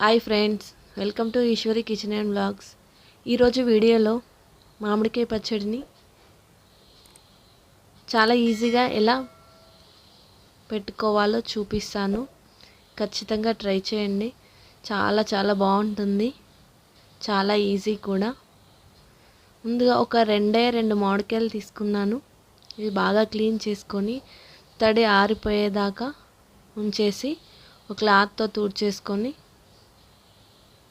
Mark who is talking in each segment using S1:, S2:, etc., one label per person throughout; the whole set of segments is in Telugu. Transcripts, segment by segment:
S1: Hi friends welcome to Eshwari kitchen and blogs ఈరోజు వీడియోలో మామిడికాయ పచ్చడిని చాలా ఈజీగా ఎలా పెట్టుకోవాలో చూపిస్తాను. ఖచ్చితంగా ట్రై చేయండి. చాలా చాలా బాగుంటుంది. చాలా ఈజీ కూడా. ముందుగా ఒక రెండే రెండు మామిడికాయలు తీసుకున్నాను. ఇవి బాగా క్లీన్ చేసుకొని తడి ఆరిపోయేదాకా ఉంచేసి ఒక క్లాత్తో తుడిచేసుకొని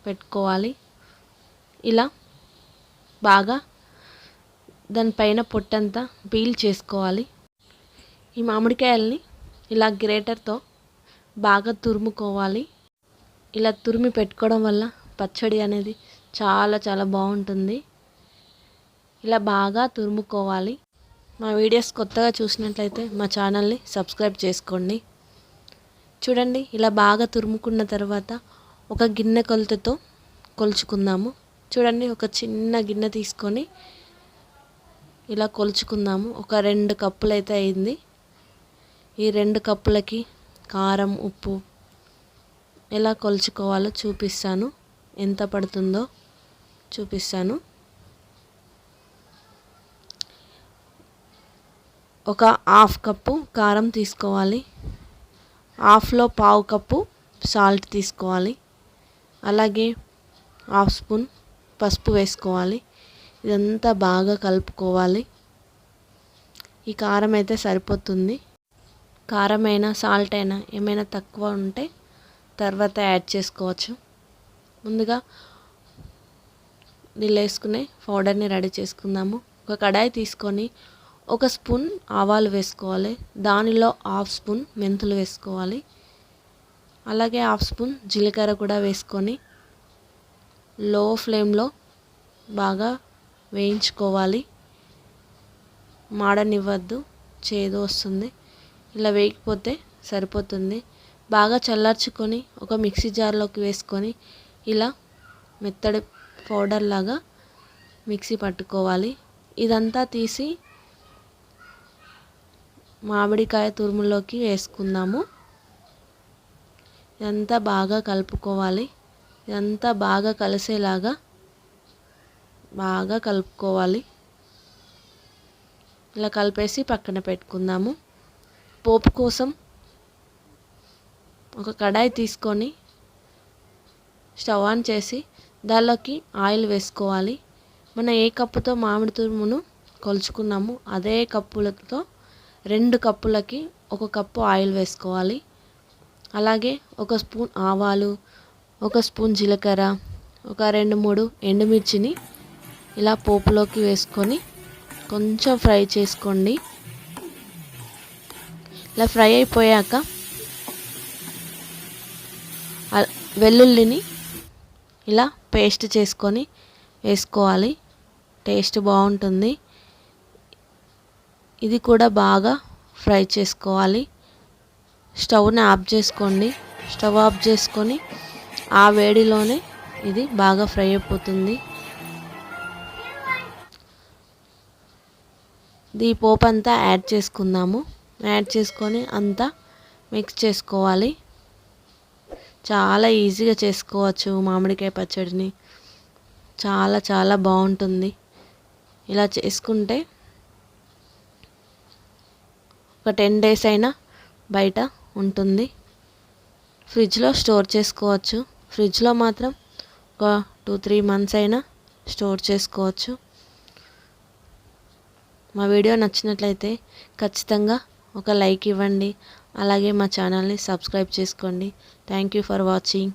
S1: పెట్టుకోవాలి. ఇలా బాగా దానిపైన పొట్టంతా పీల్ చేసుకోవాలి. ఈ మామిడికాయల్ని ఇలా గ్రేటర్తో బాగా తురుముకోవాలి. ఇలా తురిమి పెట్టుకోవడం వల్ల పచ్చడి అనేది చాలా చాలా బాగుంటుంది. ఇలా బాగా తురుముకోవాలి. మా వీడియోస్ కొత్తగా చూసినట్లయితే మా ఛానల్ని సబ్స్క్రైబ్ చేసుకోండి. చూడండి ఇలా బాగా తురుముకున్న తర్వాత ఒక గిన్నె కొలతతో కొలుచుకుందాము. చూడండి ఒక చిన్న గిన్నె తీసుకొని ఇలా కొలుచుకుందాము. ఒక రెండు కప్పులు అయితే అయింది. ఈ రెండు కప్పులకి కారం ఉప్పు ఎలా కొలుచుకోవాలో చూపిస్తాను. ఎంత పడుతుందో చూపిస్తాను. ఒక హాఫ్ కప్పు కారం తీసుకోవాలి. హాఫ్లో పావు కప్పు సాల్ట్ తీసుకోవాలి. అలాగే హాఫ్ స్పూన్ పసుపు వేసుకోవాలి. ఇదంతా బాగా కలుపుకోవాలి. ఈ కారం అయితే సరిపోతుంది. కారం అయినా సాల్ట్ అయినా ఏమైనా తక్కువ ఉంటే తర్వాత యాడ్ చేసుకోవచ్చు. ముందుగా నీళ్ళు వేసుకునే పౌడర్ని రెడీ చేసుకుందాము. ఒక కడాయి తీసుకొని ఒక స్పూన్ ఆవాలు వేసుకోవాలి. దానిలో హాఫ్ స్పూన్ మెంతులు వేసుకోవాలి. అలాగే హాఫ్ స్పూన్ జీలకర్ర కూడా వేసుకొని లో ఫ్లేమ్లో బాగా వేయించుకోవాలి. మాడనివ్వద్దు చేదు వస్తుంది. ఇలా వేయకపోతే సరిపోతుంది. బాగా చల్లార్చుకొని ఒక మిక్సీ జార్లోకి వేసుకొని ఇలా మెత్తడి పౌడర్ లాగా మిక్సీ పట్టుకోవాలి. ఇదంతా తీసి మామిడికాయ తురుములోకి వేసుకుందాము. ఇదంతా బాగా కలుపుకోవాలి ఇదంతా బాగా కలిసేలాగా బాగా కలుపుకోవాలి. ఇలా కలిపేసి పక్కన పెట్టుకుందాము. పోపు కోసం ఒక కడాయి తీసుకొని స్టవ్ ఆన్ చేసి దానిలోకి ఆయిల్ వేసుకోవాలి. మనం ఏ కప్పుతో మామిడి తురుమును కొలుచుకున్నాము అదే కప్పులతో రెండు కప్పులకి ఒక కప్పు ఆయిల్ వేసుకోవాలి. అలాగే ఒక స్పూన్ ఆవాలు ఒక స్పూన్ జీలకర్ర ఒక రెండు మూడు ఎండుమిర్చిని ఇలా పోపులోకి వేసుకొని కొంచెం ఫ్రై చేసుకోండి. ఇలా ఫ్రై అయిపోయాక వెల్లుల్లిని ఇలా పేస్ట్ చేసుకొని వేసుకోవాలి. టేస్ట్ బాగుంటుంది. ఇది కూడా బాగా ఫ్రై చేసుకోవాలి. స్టవ్ని ఆఫ్ చేసుకోండి. స్టవ్ ఆఫ్ చేసుకొని ఆ వేడిలోనే ఇది బాగా ఫ్రై అయిపోతుంది. ఈ పోపు అంతా యాడ్ చేసుకుందాము. యాడ్ చేసుకొని అంతా మిక్స్ చేసుకోవాలి. చాలా ఈజీగా చేసుకోవచ్చు మామిడికాయ పచ్చడిని. చాలా చాలా బాగుంటుంది. ఇలా చేసుకుంటే ఒక టెన్ డేస్ అయినా బయట ఉంటుంది. ఫ్రిడ్జ్లో స్టోర్ చేసుకోవచ్చు. ఫ్రిడ్జ్లో మాత్రం ఒక టూ త్రీ మంత్స్ అయినా స్టోర్ చేసుకోవచ్చు. మా వీడియో నచ్చినట్లయితే ఖచ్చితంగా ఒక లైక్ ఇవ్వండి. అలాగే మా ఛానల్ని సబ్స్క్రైబ్ చేసుకోండి. Thank you for watching.